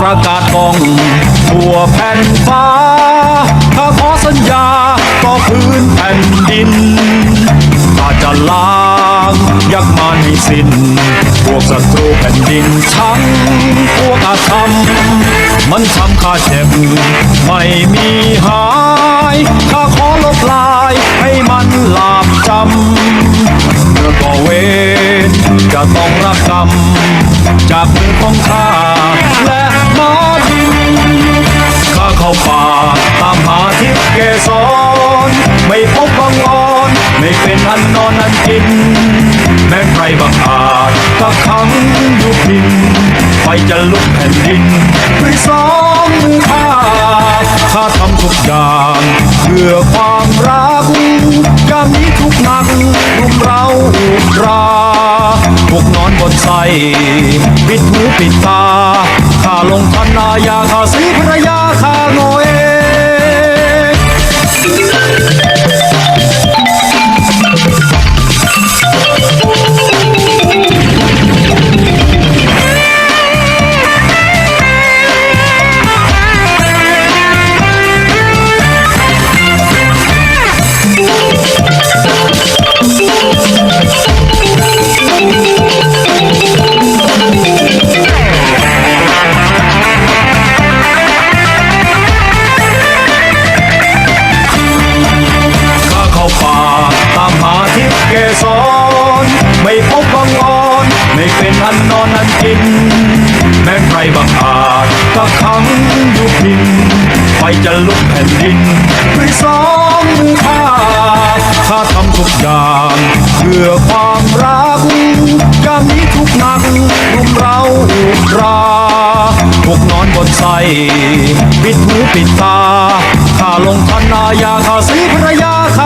องทั่วแผ่นฟ้า ข้าขอสัญญาต่อพื้นแผ่นดินข้าจะล้างยักษ์มันให้สิ้น พวกศัตรูแผ่นดินชังพวกอาธรรมมันทำข้าเจ็บไม่มีหายข้าขอลบลายให้มันหลาบจำเมื่อก่อเวรจะต้องรับกรรมจากมือของข้า เกสรไม่พบบังออนไม่เป็นอันนอนอันกิน แม้ใครบังอาจก็ขังอยู่พินไฟจะลุกแผ่นดินด้วยสองมือข้าข้าทำทุกอย่างเพื่อความรักยามนี้ทุกหนักรุมเราอุราพวกนอนบนไสปิดหูปิดตาข้าลงทันนายาข้าสีภรรยาข้าโนเอง เกสรไม่พบบังออนไม่เป็นอันนอนอันกิน แม้ใครบังอาจก็ขังอยู่พินไฟจะลุกแผ่นดินด้วยสองมือข้าข้าทำทุกอย่างเพื่อความรักยามนี้ทุกหนักรุมเราอุรา พวกนอนบนไสปิดหูปิดตาข้าลงทันนายาข้าสีภรรยาข้า